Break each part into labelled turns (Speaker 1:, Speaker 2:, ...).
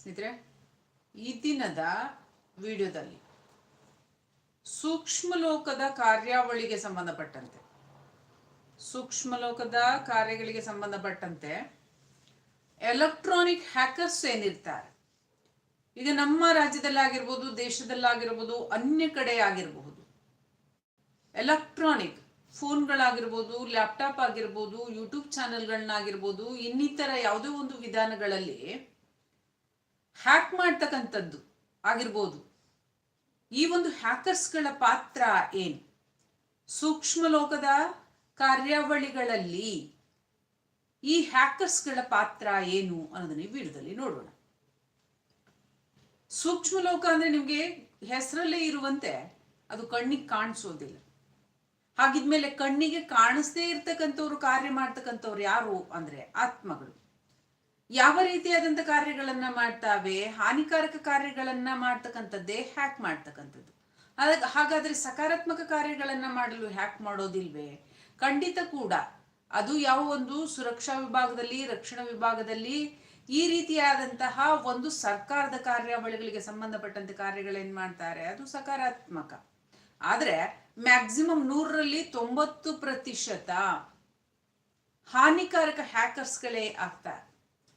Speaker 1: ಸ್ನೇಹಿತರೆ, ಈ ದಿನದ ವಿಡಿಯೋದಲ್ಲಿ ಸೂಕ್ಷ್ಮ ಲೋಕದ ಕಾರ್ಯಾವಳಿಗೆ ಸಂಬಂಧಪಟ್ಟಂತೆ ಸೂಕ್ಷ್ಮ ಲೋಕದ ಕಾರ್ಯಗಳಿಗೆ ಸಂಬಂಧಪಟ್ಟಂತೆ ಎಲೆಕ್ಟ್ರಾನಿಕ್ ಹ್ಯಾಕರ್ಸ್ ಏನಿರ್ತಾರೆ, ಈಗ ನಮ್ಮ ರಾಜ್ಯದಲ್ಲಾಗಿರ್ಬೋದು, ದೇಶದಲ್ಲಾಗಿರ್ಬೋದು, ಅನ್ಯ ಕಡೆ ಆಗಿರಬಹುದು ಎಲೆಕ್ಟ್ರಾನಿಕ್ ಫೋನ್ಗಳಾಗಿರ್ಬೋದು ಲ್ಯಾಪ್ಟಾಪ್ ಆಗಿರ್ಬೋದು ಯೂಟ್ಯೂಬ್ ಚಾನೆಲ್ಗಳನ್ನಾಗಿರ್ಬೋದು ಇನ್ನಿತರ ಯಾವುದೇ ಒಂದು ವಿಧಾನಗಳಲ್ಲಿ ಹ್ಯಾಕ್ ಮಾಡ್ತಕ್ಕಂಥದ್ದು ಆಗಿರ್ಬೋದು. ಈ ಒಂದು ಹ್ಯಾಕರ್ಸ್ಗಳ ಪಾತ್ರ ಏನು? ಸೂಕ್ಷ್ಮ ಲೋಕದ ಕಾರ್ಯಾವಳಿಗಳಲ್ಲಿ ಈ ಹ್ಯಾಕರ್ಸ್ಗಳ ಪಾತ್ರ ಏನು ಅನ್ನೋದನ್ನ ಈ ವಿಡಿಯೋದಲ್ಲಿ ನೋಡೋಣ. ಸೂಕ್ಷ್ಮ ಲೋಕ ಅಂದ್ರೆ ನಿಮಗೆ ಹೆಸರಲ್ಲೇ ಇರುವಂತೆ ಅದು ಕಣ್ಣಿಗೆ ಕಾಣಿಸೋದಿಲ್ಲ. ಹಾಗಿದ್ಮೇಲೆ ಕಣ್ಣಿಗೆ ಕಾಣಿಸದೇ ಇರ್ತಕ್ಕಂಥವ್ರು, ಕಾರ್ಯ ಮಾಡ್ತಕ್ಕಂಥವ್ರು ಯಾರು ಅಂದ್ರೆ ಆತ್ಮಗಳು. ಯಾವ ರೀತಿಯಾದಂಥ ಕಾರ್ಯಗಳನ್ನ ಮಾಡ್ತಾವೆ, ಹಾನಿಕಾರಕ ಕಾರ್ಯಗಳನ್ನ ಮಾಡ್ತಕ್ಕಂಥದ್ದೇ ಹ್ಯಾಕ್ ಮಾಡ್ತಕ್ಕಂಥದ್ದು. ಅದಕ್ಕೆ ಹಾಗಾದ್ರೆ ಸಕಾರಾತ್ಮಕ ಕಾರ್ಯಗಳನ್ನ ಮಾಡಲು ಹ್ಯಾಕ್ ಮಾಡೋದಿಲ್ವೇ? ಖಂಡಿತ ಕೂಡ. ಅದು ಯಾವ ಒಂದು ಸುರಕ್ಷಾ ವಿಭಾಗದಲ್ಲಿ, ರಕ್ಷಣಾ ವಿಭಾಗದಲ್ಲಿ ಈ ರೀತಿಯಾದಂತಹ ಒಂದು ಸರ್ಕಾರದ ಕಾರ್ಯಾವಳಿಗಳಿಗೆ ಸಂಬಂಧಪಟ್ಟಂತೆ ಕಾರ್ಯಗಳೇನ್ ಮಾಡ್ತಾರೆ? ಅದು ಸಕಾರಾತ್ಮಕ. ಆದ್ರೆ ಮ್ಯಾಕ್ಸಿಮಮ್ ನೂರರಲ್ಲಿ ತೊಂಬತ್ತು ಪ್ರತಿಶತ ಹಾನಿಕಾರಕ ಹ್ಯಾಕರ್ಸ್ಗಳೇ ಆಗ್ತಾರೆ.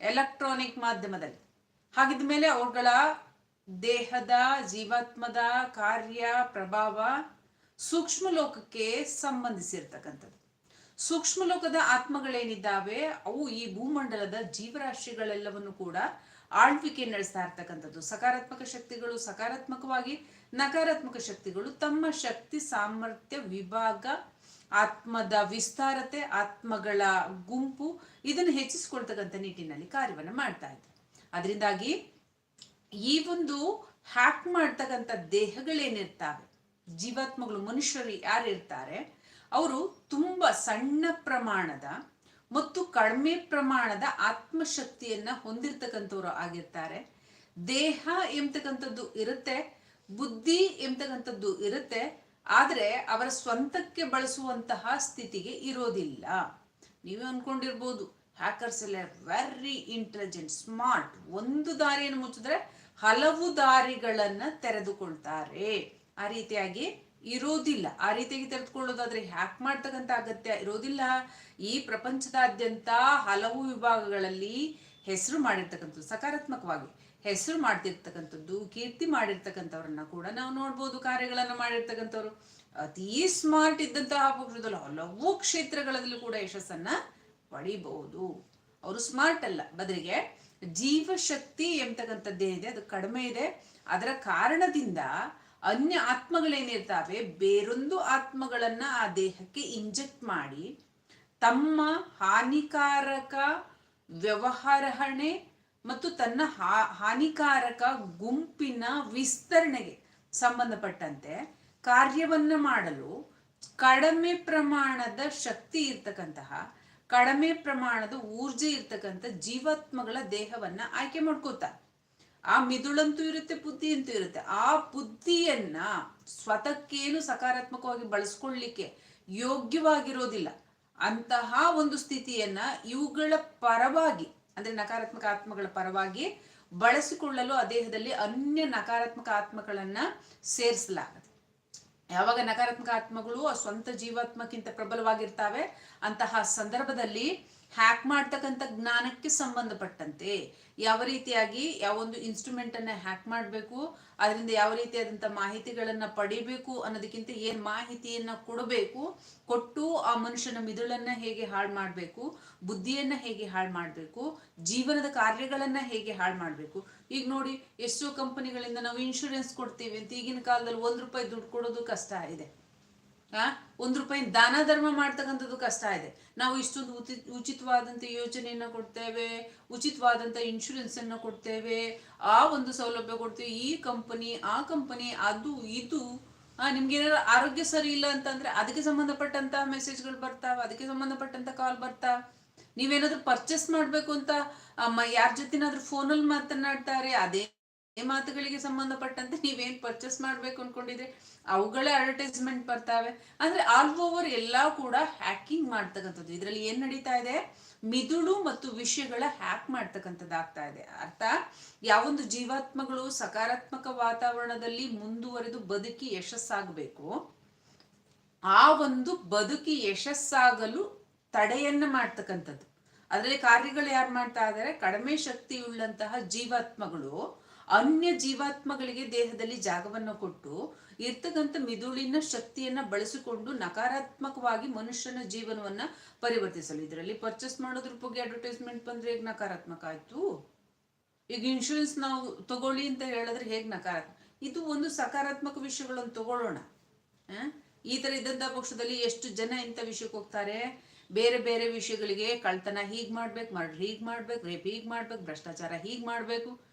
Speaker 1: ಎಲೆಕ್ಟ್ರಾನಿಕ್ ಮಾಧ್ಯಮದಲ್ಲಿ. ಹಾಗಿದ ಮೇಲೆ ಅವುಗಳ ದೇಹದ, ಜೀವಾತ್ಮದ ಕಾರ್ಯ, ಪ್ರಭಾವ ಸೂಕ್ಷ್ಮ ಲೋಕಕ್ಕೆ ಸಂಬಂಧಿಸಿರ್ತಕ್ಕಂಥದ್ದು. ಸೂಕ್ಷ್ಮ ಲೋಕದ ಆತ್ಮಗಳೇನಿದ್ದಾವೆ, ಅವು ಈ ಭೂಮಂಡಲದ ಜೀವರಾಶಿಗಳೆಲ್ಲವನ್ನು ಕೂಡ ಆಳ್ವಿಕೆ ನಡೆಸ್ತಾ ಇರ್ತಕ್ಕಂಥದ್ದು. ಸಕಾರಾತ್ಮಕ ಶಕ್ತಿಗಳು ಸಕಾರಾತ್ಮಕವಾಗಿ ನಕಾರಾತ್ಮಕ ಶಕ್ತಿಗಳು ತಮ್ಮ ಶಕ್ತಿ ಸಾಮರ್ಥ್ಯ ವಿಭಾಗ ಆತ್ಮದ ವಿಸ್ತಾರತೆ, ಆತ್ಮಗಳ ಗುಂಪು ಇದನ್ನು ಹೆಚ್ಚಿಸ್ಕೊಳ್ತಕ್ಕಂಥ ನಿಟ್ಟಿನಲ್ಲಿ ಕಾರ್ಯವನ್ನು ಮಾಡ್ತಾ ಇದೆ ಅದರಿಂದಾಗಿ ಈ ಒಂದು ಹ್ಯಾಕ್ ಮಾಡ್ತಕ್ಕಂಥ ದೇಹಗಳೇನಿರ್ತಾವೆ, ಜೀವಾತ್ಮಗಳು, ಮನುಷ್ಯರು ಯಾರಿರ್ತಾರೆ, ಅವರು ತುಂಬ ಸಣ್ಣ ಪ್ರಮಾಣದ ಮತ್ತು ಕಡಿಮೆ ಪ್ರಮಾಣದ ಆತ್ಮಶಕ್ತಿಯನ್ನ ಹೊಂದಿರ್ತಕ್ಕಂಥವ್ರು ಆಗಿರ್ತಾರೆ. ದೇಹ ಎಂಬತಕ್ಕಂಥದ್ದು ಇರುತ್ತೆ, ಬುದ್ಧಿ ಎಂಬತಕ್ಕಂಥದ್ದು ಇರುತ್ತೆ ಆದ್ರೆ ಅವರ ಸ್ವಂತಕ್ಕೆ ಬಳಸುವಂತಹ ಸ್ಥಿತಿಗೆ ಇರೋದಿಲ್ಲ. ನೀವೇ ಅನ್ಕೊಂಡಿರ್ಬೋದು ಹ್ಯಾಕರ್ಸ್ ಎಲ್ಲ ವೆರಿ ಇಂಟೆಲಿಜೆಂಟ್ ಸ್ಮಾರ್ಟ್ ಒಂದು ದಾರಿಯನ್ನು ಮುಚ್ಚಿದ್ರೆ ಹಲವು ದಾರಿಗಳನ್ನು ತೆರೆದುಕೊಳ್ತಾರೆ. ಆ ರೀತಿಯಾಗಿ ಇರೋದಿಲ್ಲ. ಆ ರೀತಿಯಾಗಿ ತೆರೆದುಕೊಳ್ಳೋದಾದ್ರೆ ಹ್ಯಾಕ್ ಮಾಡ್ತಕ್ಕಂಥ ಅಗತ್ಯ ಇರೋದಿಲ್ಲ. ಈ ಪ್ರಪಂಚದಾದ್ಯಂತ ಹಲವು ವಿಭಾಗಗಳಲ್ಲಿ ಹೆಸರು ಮಾಡಿರ್ತಕ್ಕಂಥದ್ದು ಸಕಾರಾತ್ಮಕವಾಗಿ. ಹೆಸರು ಮಾಡ್ತಿರ್ತಕ್ಕಂಥದ್ದು, ಕೀರ್ತಿ ಮಾಡಿರ್ತಕ್ಕಂಥವ್ರನ್ನ ಕೂಡ ನಾವು ನೋಡ್ಬೋದು, ಕಾರ್ಯಗಳನ್ನು ಮಾಡಿರ್ತಕ್ಕಂಥವ್ರು. ಅತೀ ಸ್ಮಾರ್ಟ್ ಇದ್ದಂತಹ ಪಕ್ಷದಲ್ಲಿ ಹಲವು ಕ್ಷೇತ್ರಗಳಲ್ಲೂ ಕೂಡ ಯಶಸ್ಸನ್ನ ಪಡಿಬಹುದು. ಅವರು ಸ್ಮಾರ್ಟ್ ಅಲ್ಲ. ಬದಲಿಗೆ ಜೀವಶಕ್ತಿ ಎಂಬತಕ್ಕಂಥದ್ದೇನಿದೆ ಅದು ಕಡಿಮೆ ಇದೆ. ಅದರ ಕಾರಣದಿಂದ ಅನ್ಯ ಆತ್ಮಗಳೇನಿರ್ತಾವೆ, ಬೇರೊಂದು ಆತ್ಮಗಳನ್ನ ಆ ದೇಹಕ್ಕೆ ಇಂಜೆಕ್ಟ್ ಮಾಡಿ ತಮ್ಮ ಹಾನಿಕಾರಕ ವ್ಯವಹಾರಹಣೆ ಮತ್ತು ತನ್ನ ಹಾನಿಕಾರಕ ಗುಂಪಿನ ವಿಸ್ತರಣೆಗೆ ಸಂಬಂಧಪಟ್ಟಂತೆ ಕಾರ್ಯವನ್ನ ಮಾಡಲು ಕಡಿಮೆ ಪ್ರಮಾಣದ ಶಕ್ತಿ ಇರ್ತಕ್ಕಂತಹ, ಕಡಿಮೆ ಪ್ರಮಾಣದ ಊರ್ಜೆ ಇರ್ತಕ್ಕಂಥ ಜೀವಾತ್ಮಗಳ ದೇಹವನ್ನ ಆಯ್ಕೆ ಮಾಡ್ಕೋತ ಆ ಮಿದುಳಂತೂ ಇರುತ್ತೆ ಬುದ್ಧಿ ಅಂತೂ ಇರುತ್ತೆ. ಆ ಬುದ್ಧಿಯನ್ನ ಸ್ವತಕ್ಕೇನು ಸಕಾರಾತ್ಮಕವಾಗಿ ಬಳಸ್ಕೊಳ್ಳಿಕ್ಕೆ ಯೋಗ್ಯವಾಗಿರೋದಿಲ್ಲ. ಅಂತಹ ಒಂದು ಸ್ಥಿತಿಯನ್ನ ಇವುಗಳ ಪರವಾಗಿ ಅಂದ್ರೆ ನಕಾರಾತ್ಮಕ ಆತ್ಮಗಳ ಪರವಾಗಿ ಬಳಸಿಕೊಳ್ಳಲು ಆ ದೇಹದಲ್ಲಿ ಅನ್ಯ ನಕಾರಾತ್ಮಕ ಆತ್ಮಗಳನ್ನ ಸೇರಿಸಲಾಗದು. ಯಾವಾಗ ನಕಾರಾತ್ಮಕ ಆತ್ಮಗಳು ಆ ಸ್ವಂತ ಜೀವಾತ್ಮಕ್ಕಿಂತ ಪ್ರಬಲವಾಗಿರ್ತಾವೆ, ಅಂತಹ ಸಂದರ್ಭದಲ್ಲಿ ಹ್ಯಾಕ್ ಮಾಡ್ತಕ್ಕಂಥ ಜ್ಞಾನಕ್ಕೆ ಸಂಬಂಧಪಟ್ಟಂತೆ ಯಾವ ರೀತಿಯಾಗಿ ಯಾವ ಒಂದು ಇನ್ಸ್ಟ್ರೂಮೆಂಟ್ ಅನ್ನ ಹ್ಯಾಕ್ ಮಾಡಬೇಕು, ಅದರಿಂದ ಯಾವ ರೀತಿಯಾದಂಥ ಮಾಹಿತಿಗಳನ್ನ ಪಡಿಬೇಕು ಅನ್ನೋದಕ್ಕಿಂತ ಏನ್ ಮಾಹಿತಿಯನ್ನ ಕೊಡಬೇಕು, ಕೊಟ್ಟು ಆ ಮನುಷ್ಯನ ಮಿದುಳನ್ನ ಹೇಗೆ ಹಾಳು ಮಾಡಬೇಕು, ಬುದ್ಧಿಯನ್ನ ಹೇಗೆ ಹಾಳು ಮಾಡಬೇಕು, ಜೀವನದ ಕಾರ್ಯಗಳನ್ನ ಹೇಗೆ ಹಾಳು ಮಾಡಬೇಕು. ಈಗ ನೋಡಿ, ಎಷ್ಟೋ ಕಂಪನಿಗಳಿಂದ ನಾವು ಇನ್ಶೂರೆನ್ಸ್ ಕೊಡ್ತೀವಿ ಅಂತ ಈಗಿನ ಕಾಲದಲ್ಲಿ ಒಂದ್ ರೂಪಾಯಿ ದುಡ್ಡು ಕೊಡೋದು ಕಷ್ಟ ಇದೆ. ಆ? ಒಂದ್ ರೂಪಾಯಿ ದಾನ, ಧರ್ಮ ಮಾಡ್ತಕ್ಕಂಥದ್ದು ಕಷ್ಟ ಇದೆ. ನಾವು ಇಷ್ಟೊಂದು ಉಚಿತ ಉಚಿತವಾದಂಥ ಯೋಜನೆಯನ್ನು ಕೊಡ್ತೇವೆ, ಉಚಿತವಾದಂತ ಇನ್ಶೂರೆನ್ಸ್ ಅನ್ನ ಕೊಡ್ತೇವೆ, ಆ ಒಂದು ಸೌಲಭ್ಯ ಕೊಡ್ತೇವೆ. ಈ ಕಂಪನಿ ಆ ಕಂಪನಿ ಅದು, ಇದು ನಿಮ್ಗೆ ಏನಾದ್ರು ಆರೋಗ್ಯ ಸರಿ ಇಲ್ಲ ಅಂತಂದ್ರೆ ಅದಕ್ಕೆ ಸಂಬಂಧಪಟ್ಟಂತ ಮೆಸೇಜ್ಗಳು ಬರ್ತಾವ, ಅದಕ್ಕೆ ಸಂಬಂಧಪಟ್ಟಂತ ಕಾಲ್ ಬರ್ತಾವ. ನೀವೇನಾದ್ರೂ ಪರ್ಚೇಸ್ ಮಾಡ್ಬೇಕು ಅಂತ ಯಾರ ಜೊತೆನಾದ್ರೂ ಫೋನಲ್ಲಿ ಮಾತನಾಡ್ತಾರೆ, ಅದೇ ಮಾತುಗಳಿಗೆ ಸಂಬಂಧಪಟ್ಟಂತೆ ನೀವೇನ್ ಪರ್ಚೇಸ್ ಮಾಡ್ಬೇಕು ಅನ್ಕೊಂಡಿದ್ರೆ? ಅವುಗಳೇ ಅಡ್ವರ್ಟೈಸ್ಮೆಂಟ್ ಬರ್ತಾವೆ. ಅಂದ್ರೆ ಆಲ್ ಓವರ್ ಎಲ್ಲಾ ಕೂಡ ಹ್ಯಾಕಿಂಗ್ ಮಾಡ್ತಕ್ಕಂಥದ್ದು. ಇದರಲ್ಲಿ ಏನ್ ನಡೀತಾ ಇದೆ? ಮಿದುಳು ಮತ್ತು ವಿಷಯಗಳ ಹ್ಯಾಕ್ ಮಾಡ್ತಕ್ಕಂಥದ್ದಾಗ್ತಾ ಇದೆ. ಅರ್ಥ? ಯಾವೊಂದು ಜೀವಾತ್ಮಗಳು ಸಕಾರಾತ್ಮಕ ವಾತಾವರಣದಲ್ಲಿ ಮುಂದುವರೆದು ಬದುಕಿ ಯಶಸ್ಸಾಗಬೇಕು. ಆ ಒಂದು ಬದುಕಿ ಯಶಸ್ಸಾಗಲು ತಡೆಯನ್ನ ಮಾಡ್ತಕ್ಕಂಥದ್ದು. ಅದರಲ್ಲಿ ಕಾರ್ಯಗಳು ಯಾರು ಮಾಡ್ತಾ ಇದ್ದಾರೆ ಕಡಿಮೆ ಶಕ್ತಿಯುಳ್ಳಂತಹ ಜೀವಾತ್ಮಗಳು. ಅನ್ಯ ಜೀವಾತ್ಮಗಳಿಗೆ ದೇಹದಲ್ಲಿ ಜಾಗವನ್ನು ಕೊಟ್ಟು ಇರ್ತಕ್ಕಂಥ ಮಿದುಳಿನ ಶಕ್ತಿಯನ್ನ ಬಳಸಿಕೊಂಡು ನಕಾರಾತ್ಮಕವಾಗಿ ಮನುಷ್ಯನ ಜೀವನವನ್ನ ಪರಿವರ್ತಿಸಲು. ಇದರಲ್ಲಿ ಪರ್ಚೇಸ್ ಮಾಡೋದ್ರ ಬಗ್ಗೆ ಅಡ್ವರ್ಟೈಸ್ಮೆಂಟ್ ಬಂದ್ರೆ ಹೇಗೆ ನಕಾರಾತ್ಮಕ ಆಯ್ತು? ಈಗ ಇನ್ಶೂರೆನ್ಸ್ ನಾವು ತಗೊಳ್ಳಿ ಅಂತ ಹೇಳಿದ್ರೆ ಹೇಗೆ ನಕಾರಾತ್ಮಕ ಇದು ಒಂದು ಸಕಾರಾತ್ಮಕ ವಿಷಯಗಳನ್ನು ತಗೊಳ್ಳೋಣ? ಈ ತರ ಇದ್ದಂಥ ಪಕ್ಷದಲ್ಲಿ ಎಷ್ಟು ಜನ ಇಂಥ ವಿಷಯಕ್ಕೆ ಹೋಗ್ತಾರೆ? ಬೇರೆ ಬೇರೆ ವಿಷಯಗಳಿಗೆ ಕಳ್ತನ ಹೀಗ್ ಮಾಡ್ಬೇಕು, ಮರ್ಡರ್ ಹೀಗ್ ಮಾಡ್ಬೇಕು, ರೇಪ್ ಹೀಗ್ ಮಾಡ್ಬೇಕು, ಭ್ರಷ್ಟಾಚಾರ ಹೀಗ್ ಮಾಡ್ಬೇಕು.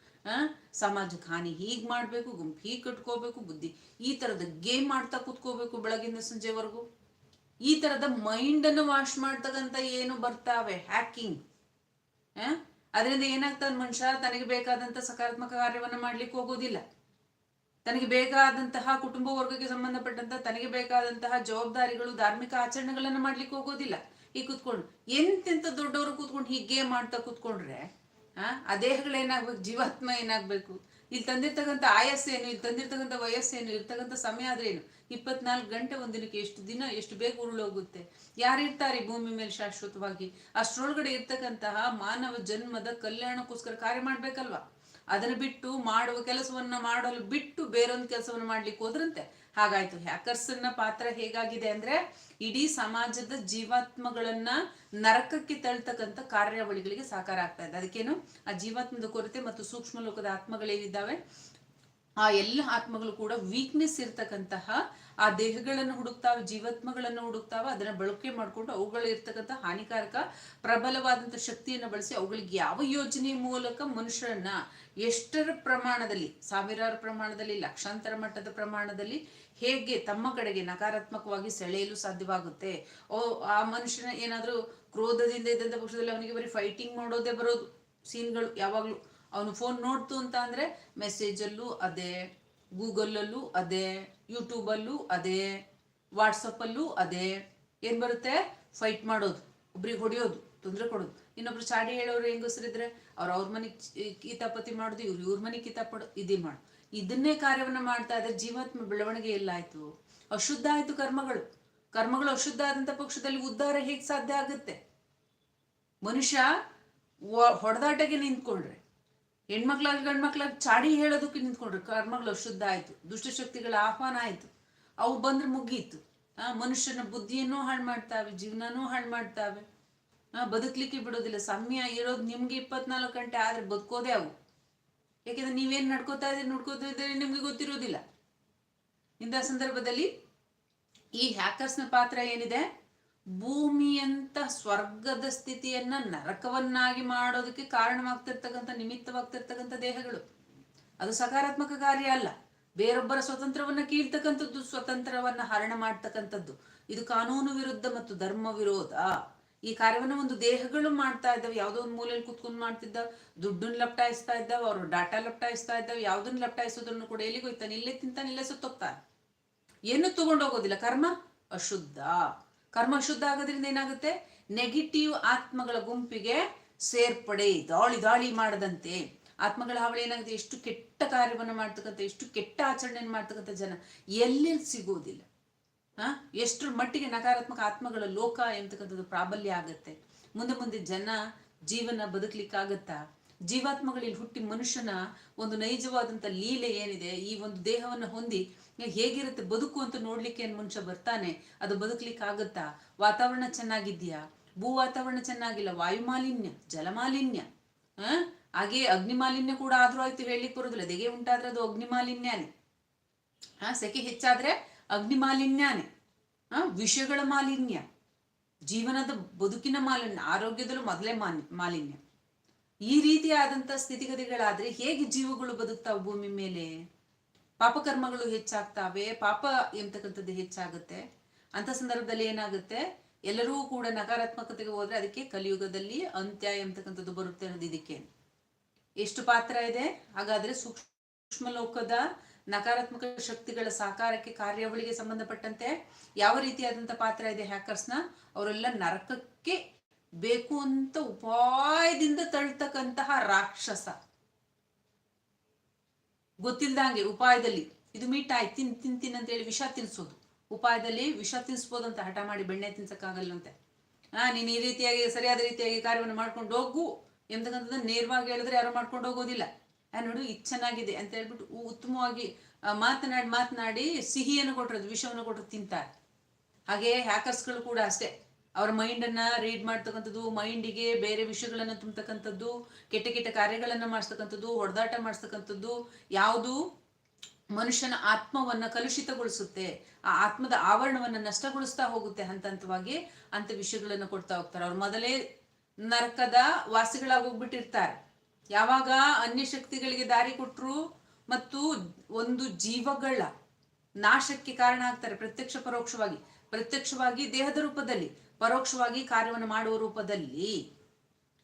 Speaker 1: ಸಮಾಜಕ್ಕೆ ಹಾನಿ ಹೀಗೆ ಮಾಡಬೇಕು, ಗುಂಪು ಹೀಗೆ ಕಟ್ಕೋಬೇಕು, ಬುದ್ಧಿ ಈ ಥರದ ಗೇಮ್ ಮಾಡ್ತಾ ಕೂತ್ಕೋಬೇಕು ಬೆಳಗಿಂದ ಸಂಜೆವರೆಗೂ. ಈ ಥರದ ಮೈಂಡನ್ನು ವಾಶ್ ಮಾಡ್ತಕ್ಕಂಥ ಏನು ಬರ್ತಾವೆ? ಹ್ಯಾಕಿಂಗ್ ಅದರಿಂದ ಏನಾಗ್ತದೆ ಮನುಷ್ಯ? ತನಗೆ ಬೇಕಾದಂಥ ಸಕಾರಾತ್ಮಕ ಕಾರ್ಯವನ್ನು ಮಾಡ್ಲಿಕ್ಕೆ ಹೋಗೋದಿಲ್ಲ. ತನಗೆ ಬೇಕಾದಂತಹ ಕುಟುಂಬ ವರ್ಗಕ್ಕೆ ಸಂಬಂಧಪಟ್ಟಂತಹ ತನಗೆ ಬೇಕಾದಂತಹ ಜವಾಬ್ದಾರಿಗಳು, ಧಾರ್ಮಿಕ ಆಚರಣೆಗಳನ್ನ ಮಾಡ್ಲಿಕ್ಕೆ ಹೋಗೋದಿಲ್ಲ. ಈ ಕೂತ್ಕೊಂಡು ಎಂತೆಂಥ ದೊಡ್ಡವರು ಕೂತ್ಕೊಂಡು ಹೀಗೆ ಮಾಡ್ತಾ ಕೂತ್ಕೊಂಡ್ರೆ ಆ? ದೇಹಗಳೇನಾಗ್ಬೇಕು ಜೀವಾತ್ಮ ಏನಾಗಬೇಕು? ಇಲ್ಲಿ ತಂದಿರ್ತಕ್ಕಂಥ ಆಯಸ್ಸೇನು, ಇಲ್ಲಿ ತಂದಿರ್ತಕ್ಕಂಥ ವಯಸ್ಸೇನು, ಇರ್ತಕ್ಕಂಥ ಸಮಯ ಆದ್ರೆ ಏನು? ಇಪ್ಪತ್ನಾಲ್ಕು ಗಂಟೆ ಒಂದಿನಕ್ಕೆ ಎಷ್ಟು ದಿನ, ಎಷ್ಟು ಬೇಗ ಉರುಳೋಗುತ್ತೆ? ಯಾರಿರ್ತಾರೆ ಭೂಮಿ ಮೇಲೆ ಶಾಶ್ವತವಾಗಿ? ಅಷ್ಟರೊಳಗಡೆ ಇರ್ತಕ್ಕಂತಹ ಮಾನವ ಜನ್ಮದ ಕಲ್ಯಾಣಕ್ಕೋಸ್ಕರ ಕಾರ್ಯ ಮಾಡ್ಬೇಕಲ್ವಾ? ಅದನ್ನ ಬಿಟ್ಟು ಮಾಡುವ ಕೆಲಸವನ್ನ ಮಾಡಲು ಬಿಟ್ಟು ಬೇರೊಂದು ಕೆಲಸವನ್ನ ಮಾಡ್ಲಿಕ್ಕೆ ಹೋದ್ರಂತೆ. ಹಾಗಾಯ್ತು. ಹ್ಯಾಕರ್ಸ್ನ ಪಾತ್ರ ಹೇಗಾಗಿದೆ ಅಂದ್ರೆ ಇಡೀ ಸಮಾಜದ ಜೀವಾತ್ಮಗಳನ್ನ ನರಕಕ್ಕೆ ತಳ್ತಕ್ಕಂತ ಕಾರ್ಯಾವಳಿಗಳಿಗೆ ಸಾಕಾರ ಆಗ್ತಾ ಇದೆ. ಅದಕ್ಕೇನು? ಆ ಜೀವಾತ್ಮದ ಕೊರತೆ ಮತ್ತು ಸೂಕ್ಷ್ಮ ಲೋಕದ ಆತ್ಮಗಳೇನಿದ್ದಾವೆ? ಆ ಎಲ್ಲ ಆತ್ಮಗಳು ಕೂಡ ವೀಕ್ನೆಸ್ ಇರ್ತಕ್ಕಂತಹ ಆ ದೇಹಗಳನ್ನು ಹುಡುಕ್ತಾವೆ, ಜೀವಾತ್ಮಗಳನ್ನು ಹುಡುಕ್ತಾವ, ಅದನ್ನ ಬಳಕೆ ಮಾಡಿಕೊಂಡು ಅವುಗಳು ಇರ್ತಕ್ಕಂಥ ಹಾನಿಕಾರಕ, ಪ್ರಬಲವಾದಂಥ ಶಕ್ತಿಯನ್ನು ಬಳಸಿ ಅವುಗಳಿಗೆ ಯಾವ ಯೋಜನೆ ಮೂಲಕ ಮನುಷ್ಯರನ್ನ ಎಷ್ಟರ ಪ್ರಮಾಣದಲ್ಲಿ, ಸಾವಿರಾರು ಪ್ರಮಾಣದಲ್ಲಿ, ಲಕ್ಷಾಂತರ ಮಟ್ಟದ ಪ್ರಮಾಣದಲ್ಲಿ ಹೇಗೆ ತಮ್ಮ ಕಡೆಗೆ ನಕಾರಾತ್ಮಕವಾಗಿ ಸೆಳೆಯಲು ಸಾಧ್ಯವಾಗುತ್ತೆ. ಓ, ಆ ಮನುಷ್ಯನ ಏನಾದರೂ ಕ್ರೋಧದಿಂದ ಇದ್ದಂಥ ಪಕ್ಷದಲ್ಲಿ ಅವನಿಗೆ ಬರೀ ಫೈಟಿಂಗ್ ಮಾಡೋದೇ ಬರೋದು. ಸೀನ್ಗಳು ಯಾವಾಗ್ಲೂ ಅವನು ಫೋನ್ ನೋಡ್ತು ಅಂತ ಅಂದ್ರೆ ಮೆಸೇಜಲ್ಲೂ ಅದೇ ಗೂಗಲಲ್ಲೂ, ಅದೇ ಯೂಟ್ಯೂಬಲ್ಲೂ, ಅದೇ ವಾಟ್ಸಪ್ಪಲ್ಲೂ, ಅದೇ ಏನ್ ಬರುತ್ತೆ? ಫೈಟ್ ಮಾಡೋದು, ಒಬ್ರಿಗೆ ಹೊಡೆಯೋದು, ತೊಂದರೆ ಕೊಡೋದು. ಇನ್ನೊಬ್ರು ಚಾಡಿ ಹೇಳೋರು ಹೆಂಗಸರಿದ್ರೆ ಅವ್ರ ಅವ್ರ ಮನೆ ಕೀತಾಪತಿ ಮಾಡೋದು, ಇವ್ರು ಇವ್ರ ಮನೆಗೆ ಕಿತಾಪಡ, ಇದೇ ಮಾಡು. ಇದನ್ನೇ ಕಾರ್ಯವನ್ನ ಮಾಡ್ತಾ ಇದ್ರೆ ಜೀವಾತ್ಮ ಬೆಳವಣಿಗೆ ಎಲ್ಲಾಯ್ತು ಅಶುದ್ಧ ಆಯ್ತು ಕರ್ಮಗಳು. ಕರ್ಮಗಳು ಅಶುದ್ಧ ಆದಂತ ಪಕ್ಷದಲ್ಲಿ ಉದ್ಧಾರ ಹೇಗೆ ಸಾಧ್ಯ ಆಗುತ್ತೆ? ಮನುಷ್ಯ ಹೊಡೆದಾಟಕ್ಕೆ ನಿಂತ್ಕೊಂಡ್ರೆ. ಹೆಣ್ಮಕ್ಳಾಗಿ ಗಂಡ್ಮಕ್ಳಾಗಿ ಚಾಡಿ ಹೇಳೋದಕ್ಕೆ ನಿಂತ್ಕೊಂಡ್ರು. ಕರ್ಮಗಳು ಶುದ್ಧ ಆಯ್ತು. ದುಷ್ಟಶಕ್ತಿಗಳ ಆಹ್ವಾನ ಆಯ್ತು. ಅವು ಬಂದ್ರೆ ಮುಗೀತು. ಆ, ಮನುಷ್ಯನ ಬುದ್ಧಿಯನ್ನು ಹಾಳು ಮಾಡ್ತಾವೆ, ಜೀವನನೂ ಹಾಳು ಮಾಡ್ತಾವೆ. ಆ, ಬದುಕ್ಲಿಕ್ಕೆ ಬಿಡೋದಿಲ್ಲ. ಸಮಯ ಇರೋದು ನಿಮ್ಗೆ ಇಪ್ಪತ್ನಾಲ್ಕು ಗಂಟೆ ಆದ್ರೆ ಬದುಕೋದೇ ಅವು. ಯಾಕೆಂದ್ರೆ ನೀವೇನು ನಡ್ಕೋತಾ ಇದ್ರೆ ನೋಡ್ಕೋತಾ ಇದ್ರೆ ನಿಮ್ಗೆ ಗೊತ್ತಿರೋದಿಲ್ಲ. ಇಂಥ ಸಂದರ್ಭದಲ್ಲಿ ಈ ಹ್ಯಾಕರ್ಸ್ನ ಪಾತ್ರ ಏನಿದೆ? ಭೂಮಿಯಂತ ಸ್ವರ್ಗದ ಸ್ಥಿತಿಯನ್ನ ನರಕವನ್ನಾಗಿ ಮಾಡೋದಕ್ಕೆ ಕಾರಣವಾಗ್ತಿರ್ತಕ್ಕಂಥ ನಿಮಿತ್ತವಾಗ್ತಿರ್ತಕ್ಕಂಥ ದೇಹಗಳು. ಅದು ಸಕಾರಾತ್ಮಕ ಕಾರ್ಯ ಅಲ್ಲ. ಬೇರೊಬ್ಬರ ಸ್ವತಂತ್ರವನ್ನ ಕೀಳ್ತಕ್ಕಂಥದ್ದು, ಸ್ವತಂತ್ರವನ್ನ ಹರಣ ಮಾಡ್ತಕ್ಕಂಥದ್ದು. ಇದು ಕಾನೂನು ವಿರುದ್ಧ ಮತ್ತು ಧರ್ಮ ವಿರೋಧ. ಈ ಕಾರ್ಯವನ್ನ ಒಂದು ದೇಹಗಳು ಮಾಡ್ತಾ ಇದ್ದಾವೆ. ಯಾವುದೋ ಒಂದು ಮೂಲೆಯಲ್ಲಿ ಕುತ್ಕೊಂಡು ಮಾಡ್ತಿದ್ದ, ದುಡ್ಡನ್ನ ಲಪ್ಟಾಯಿಸ್ತಾ ಇದ್ದಾವೆ, ಅವರು ಡಾಟಾ ಲಪ್ಟಾಯಿಸ್ತಾ ಇದ್ದಾವೆ, ಯಾವ್ದನ್ನ ಲಪ್ಟಾಯಿಸೋದನ್ನು ಕೂಡ ಎಲ್ಲಿಗೆ ಹೋಯ್ತಾನೆ ಇಲ್ಲೇ ತಿಂತಾನೆ, ಇಲ್ಲೇ ಸುತ್ತೋಗ್ತಾನೆ. ಏನು ತಗೊಂಡೋಗೋದಿಲ್ಲ. ಕರ್ಮ ಅಶುದ್ಧ. ಕರ್ಮ ಶುದ್ಧ ಆಗೋದ್ರಿಂದ ಏನಾಗುತ್ತೆ? ನೆಗೆಟಿವ್ ಆತ್ಮಗಳ ಗುಂಪಿಗೆ ಸೇರ್ಪಡೆ, ದಾಳಿ ದಾಳಿ ಮಾಡದಂತೆ. ಆತ್ಮಗಳ ಹಾವಳಿ ಏನಾಗುತ್ತೆ? ಎಷ್ಟು ಕೆಟ್ಟ ಕಾರ್ಯವನ್ನು ಮಾಡ್ತಕ್ಕಂಥ, ಎಷ್ಟು ಕೆಟ್ಟ ಆಚರಣೆಯನ್ನು ಮಾಡ್ತಕ್ಕಂಥ ಜನ ಎಲ್ಲೆಲ್ಲಿ ಸಿಗೋದಿಲ್ಲ ಆ? ಎಷ್ಟರ ಮಟ್ಟಿಗೆ ನಕಾರಾತ್ಮಕ ಆತ್ಮಗಳ ಲೋಕ ಎಂತಕ್ಕಂಥದ್ದು ಪ್ರಾಬಲ್ಯ ಆಗುತ್ತೆ. ಮುಂದೆ ಮುಂದೆ ಜನ ಜೀವನ ಬದುಕಲಿಕ್ಕಾಗತ್ತಾ? ಜೀವಾತ್ಮಗಳಲ್ಲಿ ಹುಟ್ಟಿ ಮನುಷ್ಯನ ಒಂದು ನೈಜವಾದಂಥ ಲೀಲೆ ಏನಿದೆ? ಈ ಒಂದು ದೇಹವನ್ನು ಹೊಂದಿ ಹೇಗಿರುತ್ತೆ ಬದುಕು ಅಂತ ನೋಡ್ಲಿಕ್ಕೆ ಏನ್ ಮನುಷ್ಯ ಬರ್ತಾನೆ? ಅದು ಬದುಕಲಿಕ್ಕೆ ಆಗುತ್ತಾ ವಾತಾವರಣ ಚೆನ್ನಾಗಿದ್ಯಾ? ಭೂ ವಾತಾವರಣ ಚೆನ್ನಾಗಿಲ್ಲ ವಾಯು ಮಾಲಿನ್ಯ ಜಲ ಮಾಲಿನ್ಯ ಆ ಹಾಗೆ ಅಗ್ನಿ ಮಾಲಿನ್ಯ ಕೂಡ ಆದ್ರೂ ಆಯ್ತು ಹೇಳಲಿಕ್ಕೆ ಬರೋದಿಲ್ಲ. ದೆಗೆ ಉಂಟಾದ್ರೆ ಅದು ಅಗ್ನಿ ಮಾಲಿನ್ಯನೇ ಆ ಸೆಕೆ ಹೆಚ್ಚಾದ್ರೆ ಅಗ್ನಿ ಮಾಲಿನ್ಯನೇ ಆ ವಿಷಯಗಳ ಮಾಲಿನ್ಯ. ಜೀವನದ ಬದುಕಿನ ಮಾಲಿನ್ಯ, ಆರೋಗ್ಯದಲ್ಲೂ ಮೊದಲೇ ಮಾಲಿ, ಮಾಲಿನ್ಯ. ಈ ರೀತಿಯಾದಂತ ಸ್ಥಿತಿಗತಿಗಳಾದ್ರೆ ಹೇಗೆ ಜೀವಗಳು ಬದುಕ್ತಾವೆ ಭೂಮಿ ಮೇಲೆ? ಪಾಪಕರ್ಮಗಳು ಹೆಚ್ಚಾಗ್ತಾವೆ, ಪಾಪ ಎಂತಕ್ಕಂಥದ್ದು ಹೆಚ್ಚಾಗುತ್ತೆ ಅಂತ ಸಂದರ್ಭದಲ್ಲಿ ಏನಾಗುತ್ತೆ? ಎಲ್ಲರೂ ಕೂಡ ನಕಾರಾತ್ಮಕತೆಗೆ ಹೋದ್ರೆ ಅದಕ್ಕೆ ಕಲಿಯುಗದಲ್ಲಿ ಅಂತ್ಯ ಎಂತಕ್ಕಂಥದ್ದು ಬರುತ್ತೆ ಅನ್ನೋದು ಇದಕ್ಕೆ. ಎಷ್ಟು ಪಾತ್ರ ಇದೆ? ಹಾಗಾದ್ರೆ ಸೂಕ್ಷ್ಮ ಲೋಕದ ನಕಾರಾತ್ಮಕ ಶಕ್ತಿಗಳ ಸಾಕಾರಕ್ಕೆ ಕಾರ್ಯಾವಳಿಗೆ ಸಂಬಂಧಪಟ್ಟಂತೆ ಯಾವ ರೀತಿಯಾದಂತ ಪಾತ್ರ ಇದೆ ಹ್ಯಾಕರ್ಸ್ನ? ಅವರೆಲ್ಲ ನರಕಕ್ಕೆ ಬೇಕು ಅಂತ ಉಪಾಯದಿಂದ ತಳ್ತಕ್ಕಂತಹ ರಾಕ್ಷಸ. ಗೊತ್ತಿಲ್ದಂಗೆ ಉಪಾಯದಲ್ಲಿ ಇದು ಮೀಟ್ ಆಯ್ತು, ತಿನ್ ತಿನ್ ತಿನ್ ಅಂತ ಹೇಳಿ ವಿಷ ತಿನ್ಸೋದು. ಉಪಾಯದಲ್ಲಿ ವಿಷ ತಿನ್ಸ್ಬೋದಂತ ಹಠ ಮಾಡಿ ಬೆಣ್ಣೆ ತಿನ್ಸಕ್ಕಾಗಲ್ಲಂತೆ ಆ, ನೀನು ಈ ರೀತಿಯಾಗಿ, ಸರಿಯಾದ ರೀತಿಯಾಗಿ ಕಾರ್ಯವನ್ನು ಮಾಡ್ಕೊಂಡು ಹೋಗು. ಎಂತಕ್ಕಂಥದ್ದು ನೇರವಾಗಿ ಹೇಳಿದ್ರೆ ಯಾರು ಮಾಡ್ಕೊಂಡು ಹೋಗೋದಿಲ್ಲ. ನೋಡು, ಇದು ಚೆನ್ನಾಗಿದೆ ಅಂತ ಹೇಳ್ಬಿಟ್ಟು ಉತ್ತಮವಾಗಿ ಮಾತನಾಡಿ ಮಾತನಾಡಿ ಸಿಹಿಯನ್ನು ಕೊಟ್ಟರು ವಿಷವನ್ನು ಕೊಟ್ಟರು ತಿಂತಾರೆ. ಹಾಗೆ ಹ್ಯಾಕರ್ಸ್ಗಳು ಕೂಡ ಅಷ್ಟೇ. ಅವರ ಮೈಂಡನ್ನು ರೀಡ್ ಮಾಡ್ತಕ್ಕಂಥದ್ದು ಮೈಂಡಿಗೆ ಬೇರೆ ವಿಷಯಗಳನ್ನು ತುಂಬತಕ್ಕಂಥದ್ದು, ಕೆಟ್ಟ ಕೆಟ್ಟ ಕಾರ್ಯಗಳನ್ನು ಮಾಡಿಸ್ತಕ್ಕಂಥದ್ದು ಹೊಡೆದಾಟ ಮಾಡಿಸ್ತಕ್ಕಂಥದ್ದು ಯಾವುದು ಮನುಷ್ಯನ ಆತ್ಮವನ್ನ ಕಲುಷಿತಗೊಳಿಸುತ್ತೆ, ಆ ಆತ್ಮದ ಆವರಣವನ್ನ ನಷ್ಟಗೊಳಿಸ್ತಾ ಹೋಗುತ್ತೆ ಹಂತ ಹಂತವಾಗಿ ಅಂತ ವಿಷಯಗಳನ್ನು ಕೊಡ್ತಾ ಹೋಗ್ತಾರೆ. ಅವ್ರು ಮೊದಲೇ ನರಕದ ವಾಸಿಗಳಾಗೋಗ್ಬಿಟ್ಟಿರ್ತಾರೆ ಯಾವಾಗ ಅನ್ಯ ಶಕ್ತಿಗಳಿಗೆ ದಾರಿ ಕೊಟ್ರು ಮತ್ತು ಒಂದು ಜೀವಗಳ ನಾಶಕ್ಕೆ ಕಾರಣ ಆಗ್ತಾರೆ ಪ್ರತ್ಯಕ್ಷ ಪರೋಕ್ಷವಾಗಿ. ಪ್ರತ್ಯಕ್ಷವಾಗಿ ದೇಹದ ರೂಪದಲ್ಲಿ. ಪರೋಕ್ಷವಾಗಿ ಕಾರ್ಯವನ್ನು ಮಾಡುವ ರೂಪದಲ್ಲಿ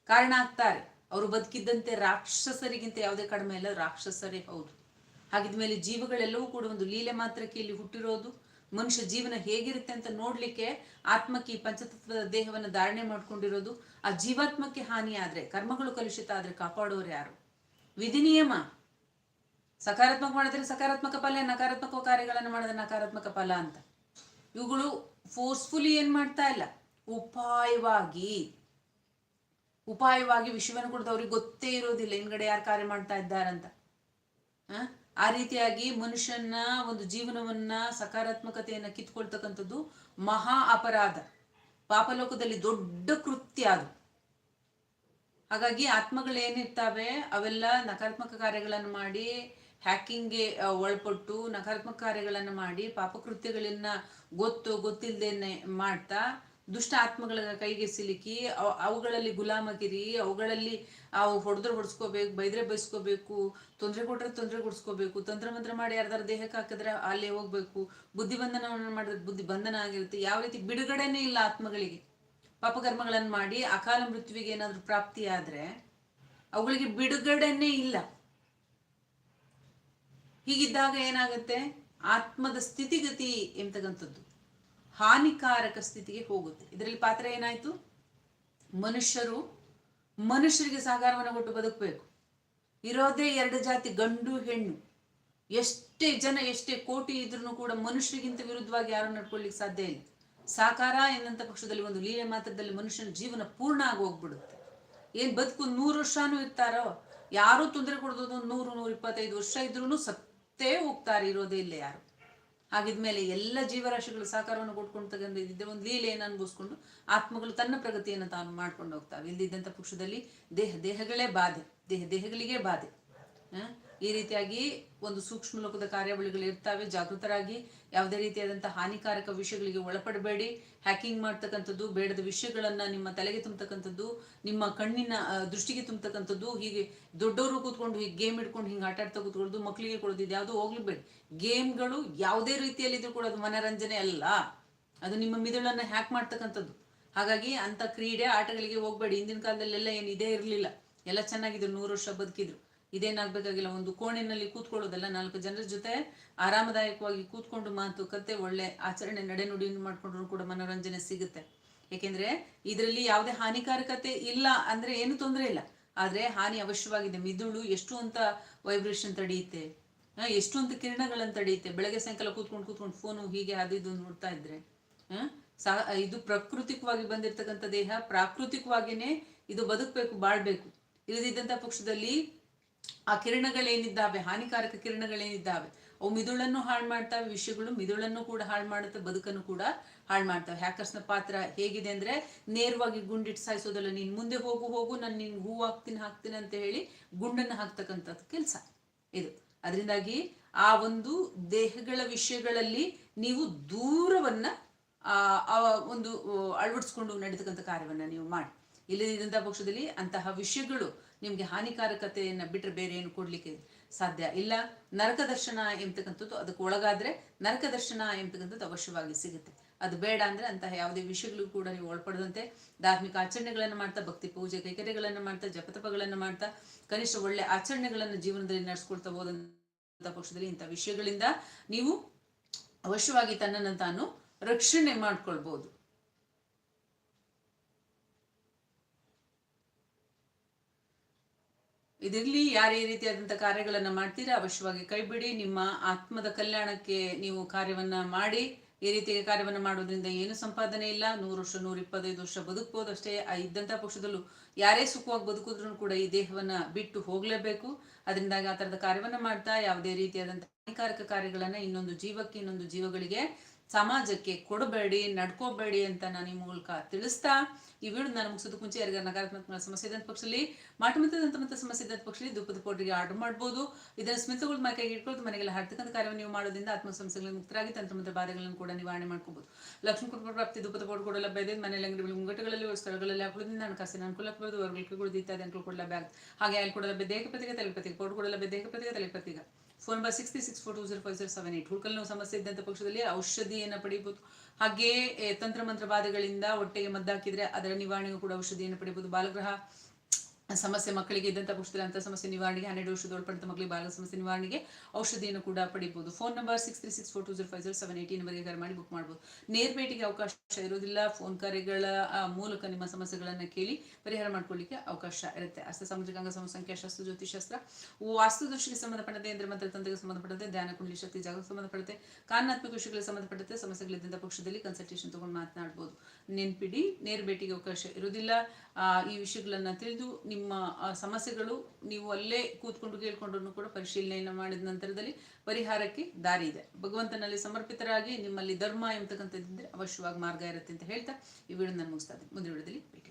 Speaker 1: ಕಾರಣ ಆಗ್ತಾರೆ. ಅವರು ಬದುಕಿದ್ದಂತೆ ರಾಕ್ಷಸರಿಗಿಂತ ಯಾವುದೇ ಕಡಿಮೆ ಇಲ್ಲ ರಾಕ್ಷಸರೇ ಹೌದು. ಹಾಗಿದ್ಮೇಲೆ ಜೀವಗಳೆಲ್ಲವೂ ಕೂಡ ಒಂದು ಲೀಲೆ ಮಾತ್ರಕ್ಕೆ ಇಲ್ಲಿ ಹುಟ್ಟಿರೋದು. ಮನುಷ್ಯ ಜೀವನ ಹೇಗಿರುತ್ತೆ ಅಂತ ನೋಡ್ಲಿಕ್ಕೆ ಆತ್ಮಕ್ಕೆ ಈ ಪಂಚತತ್ವದ ದೇಹವನ್ನು ಧಾರಣೆ ಮಾಡ್ಕೊಂಡಿರೋದು. ಆ ಜೀವಾತ್ಮಕ್ಕೆ ಹಾನಿ ಆದ್ರೆ, ಕರ್ಮಗಳು ಕಲುಷಿತ ಆದ್ರೆ ಕಾಪಾಡೋರು ಯಾರು? ವಿಧಿ ನಿಯಮ. ಸಕಾರಾತ್ಮಕ ಮಾಡಿದ್ರೆ ಸಕಾರಾತ್ಮಕ ಫಲ, ನಕಾರಾತ್ಮಕ ಕಾರ್ಯಗಳನ್ನು ಮಾಡಿದ್ರೆ ನಕಾರಾತ್ಮಕ ಫಲ ಅಂತ. ಇವುಗಳು ಫೋರ್ಸ್ಫುಲಿ ಏನ್ ಮಾಡ್ತಾ ಇಲ್ಲ. ಉಪಾಯವಾಗಿ ಉಪಾಯವಾಗಿ ವಿಷಯವನ್ನು ಕುಡಿದು ಅವ್ರಿಗೆ ಗೊತ್ತೇ ಇರೋದಿಲ್ಲ, ಹಿಂದ್ಗಡೆ ಯಾರು ಕಾರ್ಯ ಮಾಡ್ತಾ ಇದ್ದಾರಂತ. ಆ? ರೀತಿಯಾಗಿ ಮನುಷ್ಯನ ಒಂದು ಜೀವನವನ್ನ, ಸಕಾರಾತ್ಮಕತೆಯನ್ನ ಕಿತ್ಕೊಳ್ತಕ್ಕಂಥದ್ದು ಮಹಾ ಅಪರಾಧ. ಪಾಪಲೋಕದಲ್ಲಿ ದೊಡ್ಡ ಕೃತ್ಯ ಅದು. ಹಾಗಾಗಿ ಆತ್ಮಗಳು ಏನಿರ್ತಾವೆ, ಅವೆಲ್ಲ ನಕಾರಾತ್ಮಕ ಕಾರ್ಯಗಳನ್ನು ಮಾಡಿ, ಹ್ಯಾಕಿಂಗ್ಗೆ ಒಳಪಟ್ಟು ನಕಾರಾತ್ಮಕ ಕಾರ್ಯಗಳನ್ನು ಮಾಡಿ, ಪಾಪಕೃತ್ಯಗಳನ್ನ ಗೊತ್ತು ಗೊತ್ತಿಲ್ಲದೇನೆ ಮಾಡ್ತಾ ದುಷ್ಟ ಆತ್ಮಗಳ ಕೈಗೆ ಸಿಲುಕಿ, ಅವ್- ಅವುಗಳಲ್ಲಿ ಗುಲಾಮಗಿರಿ, ಅವುಗಳಲ್ಲಿ ಅವು ಹೊಡೆದ್ರೆ ಹೊಡ್ಸ್ಕೋಬೇಕು, ಬೈದ್ರೆ ಬೈಸ್ಕೋಬೇಕು, ತೊಂದರೆ ಕೊಟ್ರೆ ತೊಂದರೆ ಕೊಡ್ಸ್ಕೋಬೇಕು, ತಂತ್ರ ಮಂತ್ರ ಮಾಡಿ ಯಾರ್ದಾರ ದೇಹಕ್ಕೆ ಹಾಕಿದ್ರೆ ಅಲ್ಲೇ ಹೋಗ್ಬೇಕು ಬುದ್ಧಿ ಬಂಧನವನ್ನು ಮಾಡಿದ್ರೆ ಬುದ್ಧಿ ಬಂಧನ ಆಗಿರುತ್ತೆ, ಯಾವ ರೀತಿ ಬಿಡುಗಡೆನೇ ಇಲ್ಲ ಆತ್ಮಗಳಿಗೆ. ಪಾಪಕರ್ಮಗಳನ್ನು ಮಾಡಿ ಅಕಾಲ ಮೃತ್ಯುವಿಗೆ ಏನಾದರೂ ಪ್ರಾಪ್ತಿ ಆದ್ರೆ ಅವುಗಳಿಗೆ ಬಿಡುಗಡೆನೇ ಇಲ್ಲ. ಹೀಗಿದ್ದಾಗ ಏನಾಗುತ್ತೆ? ಆತ್ಮದ ಸ್ಥಿತಿಗತಿ ಎಂತಕ್ಕಂಥದ್ದು? ಹಾನಿಕಾರಕ ಸ್ಥಿತಿಗೆ ಹೋಗುತ್ತೆ. ಇದರಲ್ಲಿ ಪಾತ್ರ ಏನಾಯ್ತು? ಮನುಷ್ಯರು, ಮನುಷ್ಯರಿಗೆ ಸಹಕಾರವನ್ನು ಕೊಟ್ಟು ಬದುಕಬೇಕು. ಇರೋದೇ ಎರಡು ಜಾತಿ, ಗಂಡು, ಹೆಣ್ಣು. ಎಷ್ಟೇ ಜನ, ಎಷ್ಟೇ ಕೋಟಿ ಇದ್ರೂ ಕೂಡ ಮನುಷ್ಯರಿಗಿಂತ ವಿರುದ್ಧವಾಗಿ ಯಾರು ನಡ್ಕೊಳ್ಳಿಕ್ಕೆ ಸಾಧ್ಯ ಇಲ್ಲ. ಸಾಕಾರ ಎನ್ನಂತ ಪಕ್ಷದಲ್ಲಿ ಒಂದು ಲೀಲೆ ಮಾತ್ರದಲ್ಲಿ ಮನುಷ್ಯನ ಜೀವನ ಪೂರ್ಣ ಆಗಿ ಹೋಗ್ಬಿಡುತ್ತೆ. ಏನ್ ಬದುಕು ನೂರು ವರ್ಷನೂ ಇರ್ತಾರೋ? ಯಾರು ತೊಂದರೆ ಕೊಡೋದು ನೂರು ನೂರ ಇಪ್ಪತ್ತೈದು ವರ್ಷ ಇದ್ರೂ ಸತ್ತೇ ಹೋಗ್ತಾರೆ, ಇರೋದೇ ಇಲ್ಲ ಯಾರು. ಹಾಗಿದ್ಮೇಲೆ ಎಲ್ಲ ಜೀವರಾಶಿಗಳು ಸಹಕಾರವನ್ನು ಕೊಟ್ಕೊಂಡು ತಗೊಂಡಿದ್ದೆ ಒಂದು ಲೀಲೆಯನ್ನು ಅನುಭವಿಸ್ಕೊಂಡು ಆತ್ಮಗಳು ತನ್ನ ಪ್ರಗತಿಯನ್ನು ತಾನು ಮಾಡ್ಕೊಂಡು ಹೋಗ್ತಾವೆ ಇಲ್ದಿದ್ದಂಥ ಪಕ್ಷದಲ್ಲಿ ದೇಹ, ದೇಹಗಳೇ ಬಾಧೆ, ದೇಹ, ದೇಹಗಳಿಗೆ ಬಾಧೆ? ಈ ರೀತಿಯಾಗಿ ಒಂದು ಸೂಕ್ಷ್ಮ ಲೋಕದ ಕಾರ್ಯಾವಳಿಗಳು ಇರ್ತವೆ. ಜಾಗೃತರಾಗಿ ಯಾವುದೇ ರೀತಿಯಾದಂತಹ ಹಾನಿಕಾರಕ ವಿಷಯಗಳಿಗೆ ಒಳಪಡಬೇಡಿ. ಹ್ಯಾಕಿಂಗ್ ಮಾಡ್ತಕ್ಕಂಥದ್ದು, ಬೇಡದ ವಿಷಯಗಳನ್ನ ನಿಮ್ಮ ತಲೆಗೆ ತುಂಬತಕ್ಕಂಥದ್ದು, ನಿಮ್ಮ ಕಣ್ಣಿನ ದೃಷ್ಟಿಗೆ ತುಂಬತಕ್ಕಂಥದ್ದು, ಹೀಗೆ ದೊಡ್ಡವರು ಕೂತ್ಕೊಂಡು ಹೀಗೆ ಗೇಮ್ ಇಟ್ಕೊಂಡು ಹಿಂಗೆ ಆಟ ಆಡ್ತಾ ಕೂತ್ಕೊಳ್ಳೋದು ಮಕ್ಕಳಿಗೆ ಕೊಡೋದು ಇದು ಯಾವುದೂ ಹೋಗ್ಲಿಬೇಡಿ ಗೇಮ್ಗಳು ಯಾವುದೇ ರೀತಿಯಲ್ಲಿ ಇದ್ರೂ ಕೂಡ ಅದು ಮನರಂಜನೆ ಅಲ್ಲ. ಅದು ನಿಮ್ಮ ಮಿದುಳನ್ನ ಹ್ಯಾಕ್ ಮಾಡ್ತಕ್ಕಂಥದ್ದು. ಹಾಗಾಗಿ ಅಂತ ಕ್ರೀಡೆ ಆಟಗಳಿಗೆ ಹೋಗ್ಬೇಡಿ. ಹಿಂದಿನ ಕಾಲದಲ್ಲೆಲ್ಲ ಏನು ಇದೇ ಇರಲಿಲ್ಲ. ಎಲ್ಲ ಚೆನ್ನಾಗಿದ್ರು. ನೂರು ವರ್ಷ ಬದುಕಿದ್ರು. ಇದೇನಾಗ್ಬೇಕಾಗಿಲ್ಲ, ಒಂದು ಕೋಣೆನಲ್ಲಿ ಕೂತ್ಕೊಳ್ಳೋದಲ್ಲ, ನಾಲ್ಕು ಜನರ ಜೊತೆ ಆರಾಮದಾಯಕವಾಗಿ ಕೂತ್ಕೊಂಡು ಮಾತುಕತೆ ಒಳ್ಳೆ ಆಚರಣೆ, ನಡೆನುಡಿಯನ್ನು ಮಾಡ್ಕೊಂಡ್ರು ಕೂಡ ಮನೋರಂಜನೆ ಸಿಗುತ್ತೆ. ಯಾಕೆಂದ್ರೆ ಇದರಲ್ಲಿ ಯಾವುದೇ ಹಾನಿಕಾರಕತೆ ಇಲ್ಲ ಅಂದ್ರೆ ಏನು ತೊಂದರೆ ಇಲ್ಲ. ಆದ್ರೆ ಹಾನಿ ಅವಶ್ಯವಾಗಿದೆ. ಮಿದುಳು ಎಷ್ಟು ಅಂತ ವೈಬ್ರೇಷನ್ ತಡೆಯುತ್ತೆ? ಎಷ್ಟು ಅಂತ ಕಿರಣಗಳನ್ನು ತಡೆಯುತ್ತೆ? ಬೆಳಗ್ಗೆ ಸಾಯಂಕಾಲ ಕೂತ್ಕೊಂಡು ಕೂತ್ಕೊಂಡು ಫೋನು ಹೀಗೆ ಅದು ಇದು ನೋಡ್ತಾ ಇದ್ರೆ ಸಾ, ಇದು ಪ್ರಾಕೃತಿಕವಾಗಿ ಬಂದಿರತಕ್ಕಂಥ ದೇಹ, ಪ್ರಾಕೃತಿಕವಾಗಿನೇ ಇದು ಬದುಕಬೇಕು, ಬಾಳ್ಬೇಕು. ಇಲ್ಲದಿದ್ದಂಥ ಪಕ್ಷದಲ್ಲಿ ಆ ಕಿರಣಗಳೇನಿದ್ದಾವೆ? ಹಾನಿಕಾರಕ ಕಿರಣಗಳೇನಿದ್ದಾವೆ? ಅವು ಮಿದುಳನ್ನು ಹಾಳು ಮಾಡ್ತಾವೆ, ವಿಷಯಗಳು ಮಿದುಳನ್ನು ಕೂಡ ಹಾಳು ಮಾಡುತ್ತೆ, ಬದುಕನ್ನು ಕೂಡ ಹಾಳು ಮಾಡ್ತವೆ. ಹ್ಯಾಕರ್ಸ್ನ ಪಾತ್ರ ಹೇಗಿದೆ ಅಂದ್ರೆ ನೇರವಾಗಿ ಗುಂಡಿಟ್ಟು ಸಾಯಿಸೋದಲ್ಲ. ನೀನ್ ಮುಂದೆ ಹೋಗು ಹೋಗು, ನಾನು ನಿನ್ ಹೂ ಹಾಕ್ತೀನಿ ಹಾಕ್ತೀನಿ ಅಂತ ಹೇಳಿ ಗುಂಡನ್ನು ಹಾಕ್ತಕ್ಕಂಥದ್ದು ಕೆಲಸ ಇದು. ಅದರಿಂದಾಗಿ ಆ ಒಂದು ದೇಹಗಳ ವಿಷಯಗಳಲ್ಲಿ ನೀವು ದೂರವನ್ನ ಆ ಒಂದು ಅಳವಡಿಸ್ಕೊಂಡು ನಡೀತಕ್ಕಂಥ ಕಾರ್ಯವನ್ನ ನೀವು ಮಾಡಿ. ಇಲ್ಲದಿದ್ದಂತಹ ಪಕ್ಷದಲ್ಲಿ ಅಂತಹ ವಿಷಯಗಳು ನಿಮ್ಗೆ ಹಾನಿಕಾರಕತೆಯನ್ನು ಬಿಟ್ರೆ ಬೇರೆ ಏನು ಕೊಡ್ಲಿಕ್ಕೆ ಸಾಧ್ಯ ಇಲ್ಲ. ನರಕ ದರ್ಶನ ಎಂಬತಕ್ಕಂಥದ್ದು ಅದಕ್ಕೆ ಒಳಗಾದ್ರೆ ನರಕ ದರ್ಶನ ಎಂಬತಕ್ಕಂಥದ್ದು ಅವಶ್ಯವಾಗಿ ಸಿಗುತ್ತೆ. ಅದು ಬೇಡ ಅಂದ್ರೆ ಅಂತಹ ಯಾವುದೇ ವಿಷಯಗಳು ಕೂಡ ನೀವು ಒಳಪಡದಂತೆ ಧಾರ್ಮಿಕ ಆಚರಣೆಗಳನ್ನು ಮಾಡ್ತಾ, ಭಕ್ತಿ ಪೂಜೆ, ಕೈಕರ್ಯಗಳನ್ನು ಮಾಡ್ತಾ, ಜಪತಪಗಳನ್ನು ಮಾಡ್ತಾ, ಕನಿಷ್ಠ ಒಳ್ಳೆ ಆಚರಣೆಗಳನ್ನು ಜೀವನದಲ್ಲಿ ನಡೆಸ್ಕೊಳ್ತಾ ಹೋದಂತ ಪಕ್ಷದಲ್ಲಿ ಇಂಥ ವಿಷಯಗಳಿಂದ ನೀವು ಅವಶ್ಯವಾಗಿ ತನ್ನನ್ನು ತಾನು ರಕ್ಷಣೆ ಮಾಡ್ಕೊಳ್ಬಹುದು ಇದಿರಲಿ, ಯಾರೇ ರೀತಿಯಾದಂಥ ಕಾರ್ಯಗಳನ್ನು ಮಾಡ್ತೀರಾ, ಅವಶ್ಯವಾಗಿ ಕೈಬಿಡಿ. ನಿಮ್ಮ ಆತ್ಮದ ಕಲ್ಯಾಣಕ್ಕೆ ನೀವು ಕಾರ್ಯವನ್ನ ಮಾಡಿ, ಈ ರೀತಿಯ ಕಾರ್ಯವನ್ನು ಮಾಡೋದ್ರಿಂದ ಏನು ಸಂಪಾದನೆ ಇಲ್ಲ. ನೂರು ವರ್ಷ, ನೂರ ಇಪ್ಪತ್ತೈದು ವರ್ಷ ಬದುಕ್ಬೋದು ಅಷ್ಟೇ. ಆ ಇದ್ದಂಥ ಪಕ್ಷದಲ್ಲೂ ಯಾರೇ ಸುಖವಾಗಿ ಬದುಕಿದ್ರು ಕೂಡ ಈ ದೇಹವನ್ನ ಬಿಟ್ಟು ಹೋಗಲೇಬೇಕು. ಅದರಿಂದಾಗಿ ಆ ಥರದ ಕಾರ್ಯವನ್ನ ಮಾಡ್ತಾ, ಯಾವುದೇ ರೀತಿಯಾದಂಥ ಹಾನಿಕಾರಕ ಕಾರ್ಯಗಳನ್ನ ಇನ್ನೊಂದು ಜೀವಕ್ಕೆ, ಇನ್ನೊಂದು ಜೀವಗಳಿಗೆ ಸಮಾಜಕ್ಕೆ ಕೊಡಬೇಡಿ, ನಡ್ಕೋಬೇಡಿ ಅಂತ ನಾನು ಈ ಮೂಲಕ ತಿಳಿಸ್ತಾ ಈ ವಿಡಿಯೋ ನಾನು ಮುಗಿಸೋದಕ್ಕೆ ಮುಂಚೆ ಯಾರಿಗಾರ ನಕಾರಾತ್ಮಕ ಸಮಸ್ಯೆ ಇದ್ದಂಥ ಪಕ್ಷದಲ್ಲಿ ಮಾಟಮತದಂತ ಮತ್ತೆ ಸಮಸ್ಯೆ ಇದ್ದಂಥ ಪಕ್ಷದಲ್ಲಿ ದುಪ್ಪದ ಪೌಡ್ರಿಗೆ ಆರ್ಡರ್ ಮಾಡ್ಬೋದು. ಇದರ ಸ್ಮಿತಗಳು ಮೈಕೈಗೆ ಇಟ್ಕೊಳ್ತು ಮನೆಗೆಲ್ಲ ಹರ್ತಕ್ಕಂಥ ಕಾರ್ಯವನ್ನು ನೀವು ಮಾಡೋದ್ರಿಂದ ಆತ್ಮ ಸಮಸ್ಯೆಗಳನ್ನು ಮುಕ್ತರಾಗಿ ತಂತ್ರಮಂತ್ರ ಬಾಧೆಗಳನ್ನು ಕೂಡ ನಿವಾರಣೆ ಮಾಡ್ಕೋಬಹುದು ಲಕ್ಷ್ಮೀ ಕುಟುಂಬ ಪ್ರಾಪ್ತಿ ದುಪ್ಪದ ಪೌಡರ್ ಕೂಡ ಲಭ್ಯ ಇದೆ ಮನೆಯಲ್ಲಿ ಅಂಗಡಿಗಳು ಮುಂಗಟ್ಟುಗಳಲ್ಲಿ ಸ್ಥಳಗಳಲ್ಲಿ ಹಾಕೊಳ್ಳೋದ್ರಿಂದ ಹಣಕಾಸಿನ ಅನುಕೂಲ ಆಗ್ಬೋದು ಕೂಡ ಇತ್ಯಾದಿ ಅನುಕೂಲ ಕೂಡ ಲಭ್ಯ ಆಗುತ್ತೆ ಹಾಗೆ ಅಲ್ಲಿ ಕೂಡ ಲಭ್ಯ ದೇಹ ಪ್ರತಿಗೆ ತಲೆಪತಿಗೆ ಪೋಟ್ ಕೂಡ ಲಭ್ಯ ದೇಹ ಪ್ರತಿಗೆ ತಲೆಪತಿಗೆ phone number six three six four two zero five zero seven eight ಹುಡುಕಲು ನೋವು ಸಮಸ್ಯೆ ಇದ್ದಂಥ ಪಕ್ಷದಲ್ಲಿ ಔಷಧಿಯನ್ನು ಪಡೆಯಬಹುದು ಹಾಗೆಯೇ ತಂತ್ರ ಮಂತ್ರ ಬಾಧೆಗಳಿಂದ ಹೊಟ್ಟೆಗೆ ಮದ್ದಾಕಿದರೆ ಅದರ ನಿವಾರಣೆಗೂ ಕೂಡ ಔಷಧಿಯನ್ನು ಪಡೆಯಬಹುದು ಬಾಲಗ್ರಹ ಸಮಸ್ಯೆ ಮಕ್ಕಳಿಗೆ ಇದ್ದಂಥ ಪಕ್ಷದಲ್ಲಿ ಅಂತ ಸಮಸ್ಯೆ ನಿವಾರಣೆಗೆ ಹನ್ನೆರಡು ವರ್ಷದ ಒಳಪಡಿತ ಮಕ್ಕಳಿಗೆ ಬಾಲ ಸಮಸ್ಯೆ ನಿವಾರಣೆಗೆ ಔಷಧಿಯನ್ನು ಕೂಡ ಪಡಿಬಹುದು phone number six three six four two zero five zero seven eighty ನಂಬರ್ಗೆ ಕರೆ ಮಾಡಿ ಬುಕ್ ಮಾಡಬಹುದು ನೇರ ಭೇಟಿಗೆ ಅವಕಾಶ ಇರೋದಿಲ್ಲ ಫೋನ್ ಕರೆಗಳ ಮೂಲಕ ನಿಮ್ಮ ಸಮಸ್ಯೆಗಳನ್ನು ಕೇಳಿ ಪರಿಹಾರ ಮಾಡ್ಕೊಳ್ಳಿಕ್ಕೆ ಅವಕಾಶ ಇರುತ್ತೆ. ಅಸ್ತ ಸಾಮಾಜಿಕ ಅಂಗ ಸಂಖ್ಯಾಶಾಸ್ತ್ರ ಜ್ಯೋತಿಷಾಸ್ತ್ರ ವಾಸ್ತುದೃಷ್ಟಿಗೆ ಸಂಬಂಧಪಟ್ಟಂತೆ ಯಂತ್ರ ಮಂತ್ರ, ತಂತ್ರಕ್ಕೆ ಸಂಬಂಧಪಟ್ಟಂತೆ, ಧ್ಯಾನ, ಕುಂಡಲಿ, ಶಕ್ತಿ, ಜಾಗಕ್ಕೆ ಸಂಬಂಧಪಟ್ಟಂತೆ ಕಾರಣಾತ್ಮಕ ವಿಷಯಗಳಿಗೆ ಸಂಬಂಧಪಟ್ಟಂತೆ ಸಮಸ್ಯೆಗಳಿದ್ದಂಥ ಪಕ್ಷದಲ್ಲಿ ಕನ್ಸಲ್ಟೇಷನ್ ತಗೊಂಡು ಮಾತನಾಡಬಹುದು ನೆನ್ಪಿಡಿ ನೇರ ಭೇಟಿಗೆ ಅವಕಾಶ ಇರೋದಿಲ್ಲ ಈ ವಿಷಯಗಳನ್ನ ತಿಳಿದು ನಿಮ್ಮ ಸಮಸ್ಯೆಗಳು ನೀವು ಅಲ್ಲೇ ಕೂತ್ಕೊಂಡು ಕೇಳ್ಕೊಂಡ್ರು ಕೂಡ ಪರಿಶೀಲನೆಯನ್ನು ಮಾಡಿದ ನಂತರದಲ್ಲಿ ಪರಿಹಾರಕ್ಕೆ ದಾರಿ ಇದೆ. ಭಗವಂತನಲ್ಲಿ ಸಮರ್ಪಿತರಾಗಿ ನಿಮ್ಮಲ್ಲಿ ಧರ್ಮ ಎಂಬತಕ್ಕಂಥದ್ದಿದ್ರೆ ಅವಶ್ಯವಾಗಿ ಮಾರ್ಗ ಇರುತ್ತೆ ಅಂತ ಹೇಳ್ತಾ ಈ ವಿಡಿಯೋ ನಾನು ಮುಗಿಸ್ತಾ ಇದ್ದೀನಿ. ಮುಂದಿನ ವಿಡಿಯೋದಲ್ಲಿ ಭೇಟಿ